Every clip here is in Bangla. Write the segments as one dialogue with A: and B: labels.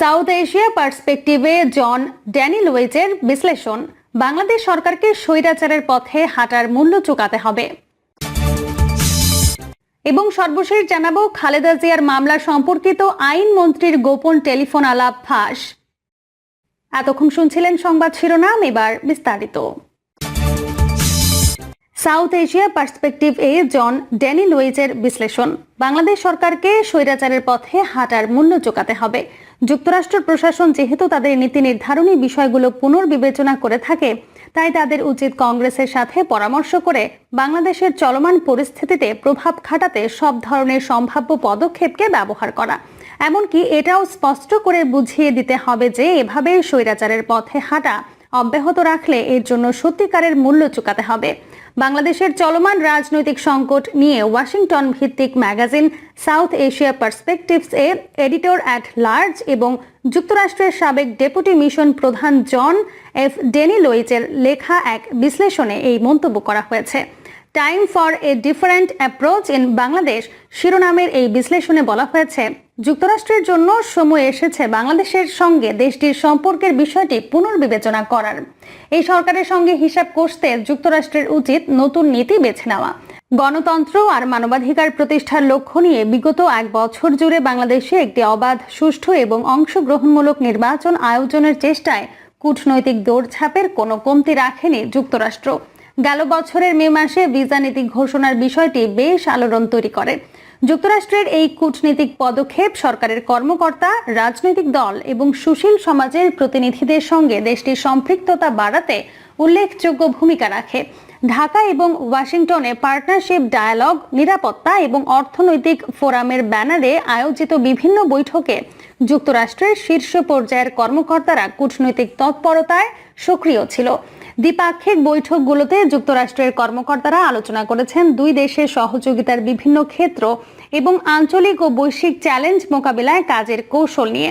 A: সাউথ এশিয়া পার্সপেক্টিভে জন ড্যানি লুইজের বিশ্লেষণ, বাংলাদেশ সরকারকে স্বৈরাচারের পথে হাঁটার মূল্য চুকাতে হবে। এবং সর্বশেষ জানাব, খালেদা জিয়ার মামলা সম্পর্কিত আইন মন্ত্রীর গোপন টেলিফোন আলাপ ফাঁস। এতক্ষণ শুনছিলেন সংবাদ শিরোনাম, এবার বিস্তারিত। সাউথ এশিয়া পার্সপেক্টিভ এ জন ড্যানি লুইজের বিশ্লেষণ, বাংলাদেশ সরকারকে স্বৈরাচারের পথে হাঁটার মূল্য চোকাতে হবে। যুক্তরাষ্ট্র প্রশাসন যেহেতু তাদের নীতি নির্ধারণী বিষয়গুলো পুনর্বিবেচনা করে থাকে, তাই তাদের উচিত কংগ্রেসের সাথে পরামর্শ করে বাংলাদেশের চলমান পরিস্থিতিতে প্রভাব খাটাতে সব ধরনের সম্ভাব্য পদক্ষেপকে ব্যবহার করা। এমনকি এটাও স্পষ্ট করে বুঝিয়ে দিতে হবে যে এভাবে স্বৈরাচারের পথে হাঁটা অব্যাহত রাখলে এর জন্য সত্যিকারের মূল্য চুকাতে হবে। বাংলাদেশের চলমান রাজনৈতিক সংকট নিয়ে ওয়াশিংটন ভিত্তিক ম্যাগাজিন সাউথ এশিয়া পার্সপেকটিভস এ এডিটর অ্যাট লার্জ এবং যুক্তরাষ্ট্রের সাবেক ডেপুটি মিশন প্রধান জন এফ ডেনি লোইচের লেখা এক বিশ্লেষণে এই মন্তব্য করা হয়েছে। Time for a different approach in Bangladesh শিরোনামের এই বিশ্লেষণে বলা হয়েছে, যুক্তরাষ্ট্রের জন্য সময় এসেছে বাংলাদেশের সঙ্গে দেশটির সম্পর্কের বিষয়টি পুনর্বিবেচনা করার। এই সরকারের সঙ্গে হিসাব কষতে যুক্তরাষ্ট্রের উচিত নতুন নীতি বেছে নেওয়া। গণতন্ত্র আর মানবাধিকার প্রতিষ্ঠার লক্ষ্য নিয়ে বিগত এক বছর জুড়ে বাংলাদেশে একটি অবাধ, সুষ্ঠু এবং অংশগ্রহণমূলক নির্বাচন আয়োজনের চেষ্টায় কূটনৈতিক দৌড়ঝাঁপের কোনো কমতি রাখেনি যুক্তরাষ্ট্র। গেল বছরের মে মাসে ভিসা নীতি ঘোষণার বিষয়টি বেশ আলোড়ন তৈরি করে। যুক্তরাষ্ট্রের এই কূটনীতিক পদক্ষেপ সরকারের কর্মকর্তা, রাজনৈতিক দল এবং সুশীল সমাজের প্রতিনিধিদের সঙ্গে দেশটির সম্পৃক্ততা বাড়াতে উল্লেখযোগ্য ভূমিকা রাখে। ঢাকা এবং ওয়াশিংটনে পার্টনারশিপ ডায়ালগ, নিরাপত্তা এবং অর্থনৈতিক ফোরামের ব্যানারে আয়োজিত বিভিন্ন বৈঠকে যুক্তরাষ্ট্রের শীর্ষ পর্যায়ের কর্মকর্তারা কূটনৈতিক তৎপরতায় সক্রিয় ছিল। দ্বিপাক্ষিক বৈঠকগুলোতে যুক্তরাষ্ট্রের কর্মকর্তারা আলোচনা করেছেন দুই দেশের সহযোগিতার বিভিন্ন ক্ষেত্র এবং আঞ্চলিক ও বৈশ্বিক চ্যালেঞ্জ মোকাবেলায় কাজের কৌশল নিয়ে।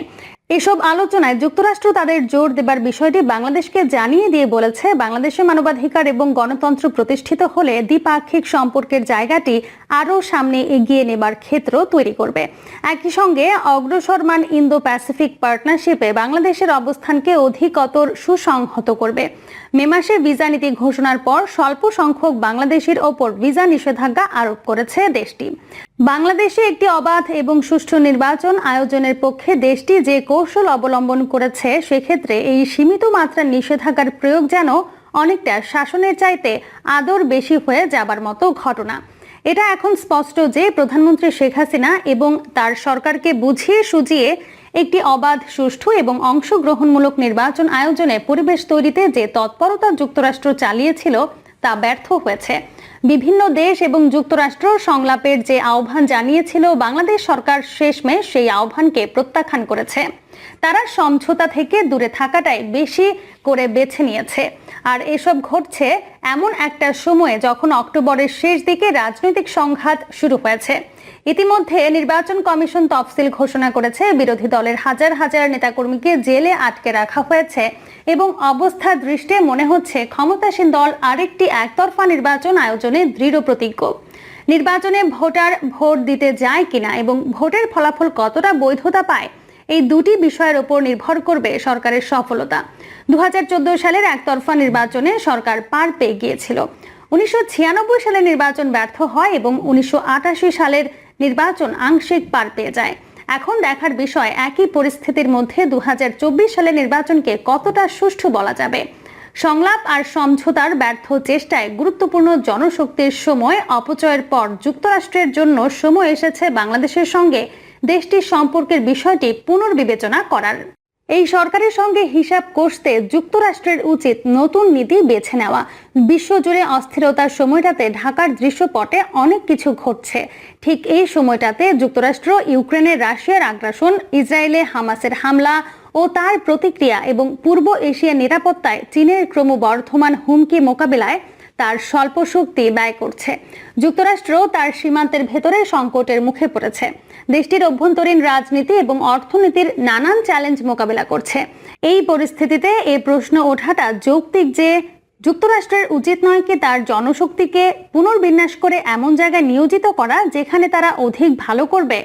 A: এসব আলোচনায় যুক্তরাষ্ট্র তাদের জোর দেবার বিষয়টি বাংলাদেশকে জানিয়ে দিয়ে বলেছে। বাংলাদেশে মানবাধিকার এবং গণতন্ত্র প্রতিষ্ঠিত হলে দ্বিপাক্ষিক সম্পর্কের জায়গাটি আরও সামনে এগিয়ে নেবার ক্ষেত্র তৈরি করবে। একই সঙ্গে অগ্রসরমান ইন্দো প্যাসিফিক পার্টনারশিপে বাংলাদেশের অবস্থানকে অধিকতর সুসংহত করবে। মে মাসে ভিসা নীতি ঘোষণার পর স্বল্প সংখ্যক বাংলাদেশের ওপর ভিসা নিষেধাজ্ঞা আরোপ করেছে দেশটি। বাংলাদেশে একটি অবাধ এবং সুষ্ঠু নির্বাচন আয়োজনের পক্ষে দেশটি যে কৌশল অবলম্বন করেছে, সেক্ষেত্রে এই সীমিত মাত্রার নিষেধাজ্ঞার প্রয়োগ যেন অনেকটা শাসনের চাইতে আদর বেশি হয়ে যাবার মতো ঘটনা। এটা এখন স্পষ্ট যে প্রধানমন্ত্রী শেখ হাসিনা এবং তার সরকারকে বুঝিয়ে সুজিয়ে একটি অবাধ, সুষ্ঠু এবং অংশগ্রহণমূলক নির্বাচন আয়োজনে পরিবেশ তৈরিতে যে তৎপরতা যুক্তরাষ্ট্র চালিয়েছিল, তা ব্যর্থ হয়েছে। বিভিন্ন দেশ এবং যুক্তরাষ্ট্র সংলাপের যে আহ্বান জানিয়েছিল বাংলাদেশ সরকার শেষমেশ সেই আহ্বানকে প্রত্যাখ্যান করেছে। তারা সমঝোতা থেকে দূরে থাকাটাই বেশি করে বেছে নিয়েছে। আর এসব ঘটছে এমন একটা সময়ে যখন অক্টোবরের শেষ দিকে রাজনৈতিক সংঘাত শুরু হয়েছে। ইতিমধ্যে নির্বাচন কমিশন তফসিল ঘোষণা করেছে। বিরোধী দলের হাজার হাজার নেতাকর্মীকে জেলে আটকে রাখা হয়েছে এবং অবস্থা দৃষ্টে মনে হচ্ছে ক্ষমতাসীন দল আরেকটি একতরফা নির্বাচন আয়োজনে দৃঢ় প্রতিজ্ঞ। নির্বাচনে ভোটার ভোট দিতে যায় কিনা এবং ভোটের ফলাফল কতটা বৈধতা পায়, এই দুটি বিষয়ের উপর নির্ভর করবে সরকারের সফলতা। দু হাজার চোদ্দ সালের একতরফা নির্বাচনে সরকার পার পেয়ে গিয়েছিল। উনিশশো সালে নির্বাচন ব্যর্থ হয় এবং উনিশশো সালের নির্বাচন আংশিক পার পেয়ে যায়। এখন দেখার বিষয়, একই পরিস্থিতির মধ্যে দু সালে নির্বাচনকে কতটা সুষ্ঠু বলা যাবে? সংলাপ আর সমঝোতার ব্যর্থ চেষ্টায় গুরুত্বপূর্ণ জনশক্তির সময়, অপচয়ের পর যুক্তরাষ্ট্রের জন্য সময় এসেছে বাংলাদেশের সঙ্গে দেশটির সম্পর্কের বিষয়টি পুনর্বিবেচনা করার। এই সরকারের সঙ্গে হিসাব কষতে যুক্তরাষ্ট্রের উচিত নতুন নীতি বেছে নেওয়া। বিশ্বজুড়ে অস্থিরতার সময়টাতে ঢাকার দৃশ্যপটে অনেক কিছু ঘটছে। ঠিক এই সময়টাতে যুক্তরাষ্ট্র ইউক্রেনের রাশিয়ার আগ্রাসন, ইসরায়েলে হামাসের হামলা ও তার প্রতিক্রিয়া এবং পূর্ব এশিয়ার নিরাপত্তায় চীনের ক্রমবর্ধমান হুমকি মোকাবিলায় তার স্বল্প শক্তি ব্যয় করছে। যুক্তরাষ্ট্র তার সীমান্তের ভেতরে সংকটের মুখে পড়েছে। দেশটির অভ্যন্তরীণ রাজনীতি এবং অর্থনীতির নানান চ্যালেঞ্জ মোকাবেলা করছে। এই পরিস্থিতিতে এ প্রশ্ন ওঠাটা যৌক্তিক যে যুক্তরাষ্ট্রের উচিত নয় কি তার জনশক্তিকে পুনর্বিন্যাস করে এমন জায়গায় নিয়োজিত করা যেখানে তারা অধিক ভালো করবে।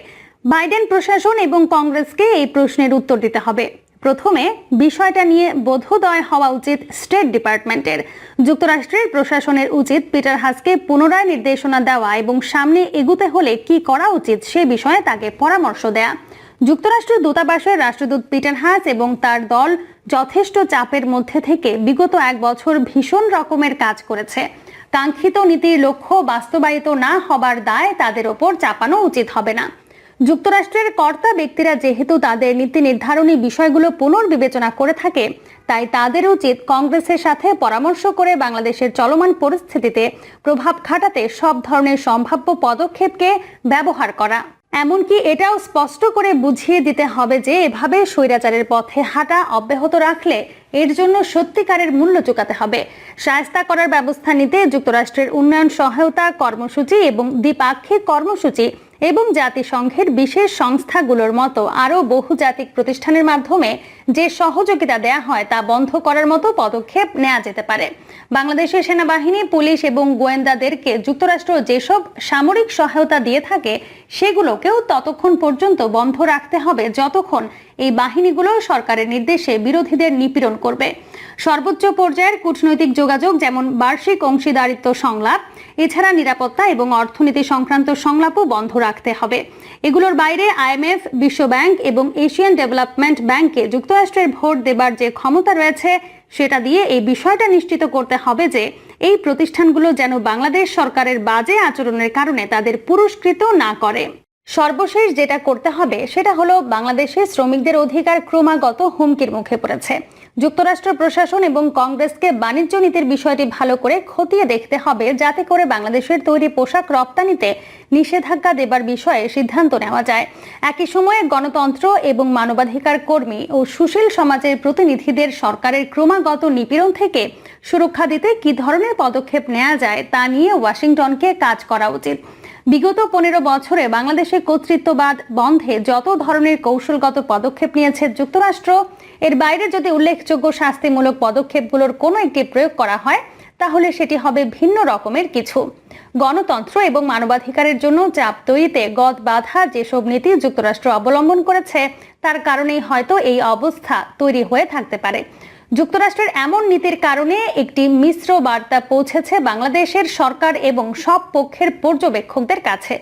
A: বাইডেন প্রশাসন এবং কংগ্রেসকে এই প্রশ্নের উত্তর দিতে হবে। প্রথমে বিষয়টা নিয়ে বোধোদয় হওয়া উচিত স্টেট ডিপার্টমেন্টের যুক্তরাষ্ট্রের প্রশাসনের উচিত পিটার হাসকে পুনরায় নির্দেশনা দেওয়া এবং সামনে এগুতে হলে কি করা উচিত সে বিষয়ে তাকে পরামর্শ দেয়া। যুক্তরাষ্ট্র দূতাবাসের রাষ্ট্রদূত পিটার হাস এবং তার দল যথেষ্ট চাপের মধ্যে থেকে বিগত এক বছর ভীষণ রকমের কাজ করেছে। কাঙ্ক্ষিত নীতির লক্ষ্য বাস্তবায়িত না হবার দায় তাদের ওপর চাপানো উচিত হবে না। যুক্তরাষ্ট্রের কর্তা ব্যক্তিরা যেহেতু তাদের নীতি নির্ধারণী বিষয়গুলো পুনর্বিবেচনা করে থাকে, তাই তাদের উচিত কংগ্রেসের সাথে পরামর্শ করে বাংলাদেশের চলমান পরিস্থিতিতে প্রভাব খাটাতে সব ধরনের সম্ভাব্য পদক্ষেপকে ব্যবহার করা। এমনকি এটাও স্পষ্ট করে বুঝিয়ে দিতে হবে যে এভাবে স্বৈরাচারের পথে হাঁটা অব্যাহত রাখলে এর জন্য সত্যিকারের মূল্য চুকাতে হবে। সায়স্তা করার ব্যবস্থা নিতে যুক্তরাষ্ট্রের উন্নয়ন সহায়তা কর্মসূচি এবং দ্বিপাক্ষিক কর্মসূচি এবং জাতিসংঘের বিশেষ সংস্থাগুলোর মতো আরও বহুজাতিক প্রতিষ্ঠানের মাধ্যমে যে সহযোগিতা দেয়া হয় তা বন্ধ করার মতো পদক্ষেপ নেওয়া যেতে পারে। বাংলাদেশের সেনাবাহিনী, পুলিশ এবং গোয়েন্দাদেরকে যুক্তরাষ্ট্র যেসব সামরিক সহায়তা দিয়ে থাকে, সেগুলোকেও ততক্ষণ পর্যন্ত বন্ধ রাখতে হবে যতক্ষণ এই বাহিনীগুলো সরকারের নির্দেশে বিরোধীদের নিপীড়ন করবে। সর্বোচ্চ পর্যায়ের কূটনৈতিক যোগাযোগ, যেমন বার্ষিক অংশীদারিত্ব সংলাপ, এছাড়া নিরাপত্তা এবং অর্থনীতি সংক্রান্ত সংলাপও বন্ধ রাখতে হবে। এগুলোর বাইরে আইএমএফ বিশ্বব্যাংক এবং এশিয়ান ডেভেলপমেন্ট ব্যাংকে যুক্তরাষ্ট্রের ভোট দেবার যে ক্ষমতা রয়েছে, সেটা দিয়ে এই বিষয়টা নিশ্চিত করতে হবে যে এই প্রতিষ্ঠানগুলো যেন বাংলাদেশ সরকারের বাজে আচরণের কারণে তাদের পুরস্কৃত না করে। সর্বশেষ যেটা করতে হবে সেটা হলো বাংলাদেশে শ্রমিকদের অধিকার ক্রমাগত হুমকির মুখে পড়েছে। যুক্তরাষ্ট্র প্রশাসন এবং কংগ্রেসকে বাণিজ্য নীতির বিষয়টি ভালো করে খতিয়ে দেখতে হবে, যাতে করে বাংলাদেশের তৈরি পোশাক রপ্তানিতে নিষেধাজ্ঞা দেবার বিষয়ে সিদ্ধান্ত নেওয়া যায়। একই সময়ে গণতন্ত্র এবং মানবাধিকার কর্মী ও সুশীল সমাজের প্রতিনিধিদের সরকারের ক্রমাগত নিপীড়ন থেকে সুরক্ষা দিতে কি ধরনের পদক্ষেপ নেওয়া যায় তা নিয়ে ওয়াশিংটনকে কাজ করা উচিত। বিগত পনেরো বছরে বাংলাদেশে কর্তৃত্ববাদ বন্ধে যত ধরনের কৌশলগত পদক্ষেপ নিয়েছে যুক্তরাষ্ট্র, এর বাইরে যদি উল্লেখযোগ্য শাস্তিমূলক পদক্ষেপগুলোর কোনো একটি প্রয়োগ করা হয়, তাহলে সেটি হবে ভিন্ন রকমের কিছু। গণতন্ত্র এবং মানবাধিকারের জন্য চাপ তৈরিতে গদ বাধা যেসব নীতি যুক্তরাষ্ট্র অবলম্বন করেছে, তার কারণেই হয়তো এই অবস্থা তৈরি হয়ে থাকতে পারে। যুক্তরাষ্ট্রের এমন নীতির কারণে একটি মিশ্র বার্তা পৌঁছেছে বাংলাদেশের সরকার এবং সব পক্ষের পর্যবেক্ষকদের কাছে।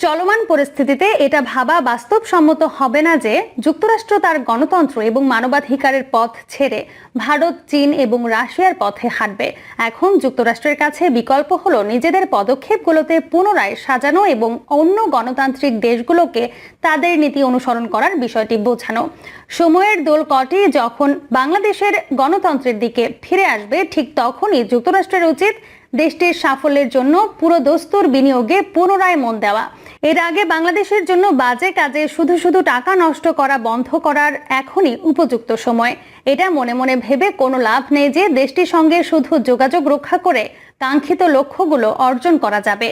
A: চলমান পরিস্থিতিতে এটা ভাবা বাস্তবসম্মত হবে না যে যুক্তরাষ্ট্র তার গণতন্ত্র এবং মানবাধিকারের পথ ছেড়ে ভারত, চীন এবং রাশিয়ার পথে হাঁটবে। এখন যুক্তরাষ্ট্রের কাছে বিকল্প হলো নিজেদের পদক্ষেপগুলোতে পুনরায় সাজানো এবং অন্য গণতান্ত্রিক দেশগুলোকে তাদের নীতি অনুসরণ করার বিষয়টি বোঝানো। সময়ের দোল কটি যখন বাংলাদেশের গণতন্ত্রের দিকে ফিরে আসবে, ঠিক তখনই যুক্তরাষ্ট্রের উচিত দেশটির সাফল্যের জন্য পুরো দস্তুর বিনিয়োগে পুনরায় মন দেওয়া। এর আগে বাংলাদেশের জন্য বাজে কাজে শুধু শুধু টাকা নষ্ট করা বন্ধ করার এখনই উপযুক্ত সময়। এটা মনে মনে ভেবে কোনো লাভ নেই যে দেশটির সঙ্গে শুধু যোগাযোগ রক্ষা করে কাঙ্ক্ষিত লক্ষ্যগুলো অর্জন করা যাবে।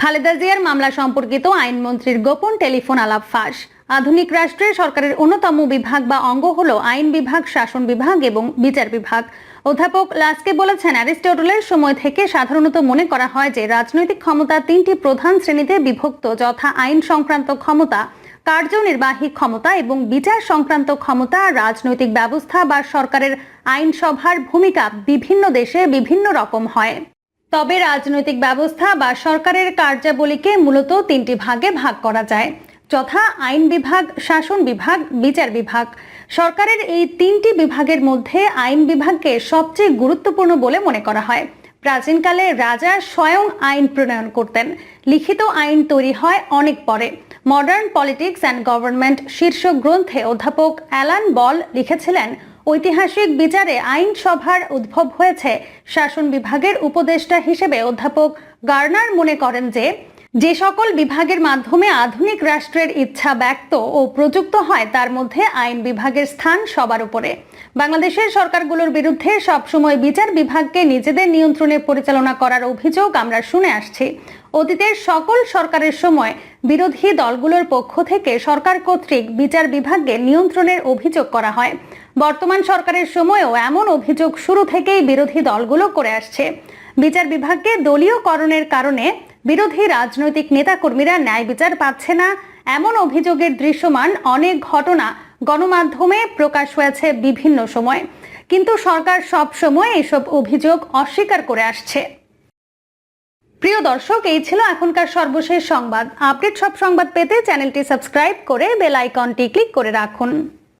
A: খালেদা জিয়ার মামলা সম্পর্কিত আইনমন্ত্রীর গোপন টেলিফোন আলাপ ফাঁস। আধুনিক রাষ্ট্রের সরকারের অন্যতম বিভাগ বা অঙ্গ হল আইন বিভাগ, শাসন বিভাগ এবং বিচার বিভাগ। অধ্যাপক লাস্কে বলেছেন, অ্যারিস্টটলের সময় থেকে সাধারণত মনে করা হয় যে রাজনৈতিক ক্ষমতা তিনটি প্রধান শ্রেণীতে বিভক্ত, যথা আইন সংক্রান্ত ক্ষমতা, কার্যনির্বাহী ক্ষমতা এবং বিচার সংক্রান্ত ক্ষমতা, রাজনৈতিক ব্যবস্থা বা সরকারের আইনসভার ভূমিকা বিভিন্ন দেশে বিভিন্ন রকম হয়। তবে রাজনৈতিক ব্যবস্থা বা সরকারের কার্যাবলীকে মূলত তিনটি ভাগে ভাগ করা যায়। যথা আইন বিভাগ, শাসন বিভাগ, বিচার বিভাগ। সরকারের এই তিনটি বিভাগের মধ্যে আইন বিভাগকে সবচেয়ে গুরুত্বপূর্ণ বলে মনে করা হয়। প্রাচীনকালে রাজা স্বয়ং আইন প্রণয়ন করতেন। লিখিত আইন তৈরি হয় অনেক পরে। মডার্ন পলিটিক্স অ্যান্ড গভর্নমেন্ট শীর্ষক গ্রন্থে অধ্যাপক অ্যালান বল লিখেছিলেন, ঐতিহাসিক বিচারে আইনসভার উদ্ভব হয়েছে। শাসন বিভাগের উপদেষ্টা হিসেবে অধ্যাপক গার্নার মনে করেন যে যে সকল বিভাগের মাধ্যমে আধুনিক রাষ্ট্রের ইচ্ছা ব্যক্ত ও প্রযুক্ত হয়, তার মধ্যে আইন বিভাগের স্থান সবার উপরে। বাংলাদেশের সরকারগুলোর বিরুদ্ধে সবসময় বিচার বিভাগকে নিজেদের নিয়ন্ত্রণে পরিচালনা করার অভিযোগ আমরা শুনে আসছি। অতীতের সকল সরকারের সময় বিরোধী দলগুলোর পক্ষ থেকে সরকার কর্তৃক বিচার বিভাগকে নিয়ন্ত্রণের অভিযোগ করা হয়। বর্তমান সরকারের সময়ও এমন অভিযোগ শুরু থেকেই বিরোধী দলগুলো করে আসছে। বিচার বিভাগকে দলীয়করণের কারণে বিরোধী রাজনৈতিক নেতাকর্মীরা ন্যায় বিচার পাচ্ছে না। এমন অভিযোগের দৃশ্যমান অনেক ঘটনা গণমাধ্যমে প্রকাশ হয়েছে বিভিন্ন সময়। কিন্তু সরকার সব সময় এসব অভিযোগ অস্বীকার করে আসছে। প্রিয় দর্শক, এই ছিল এখনকার সর্বশেষ সংবাদ। আপডেট সব সংবাদ পেতে চ্যানেলটি সাবস্ক্রাইব করে বেল আইকনটি ক্লিক করে রাখুন।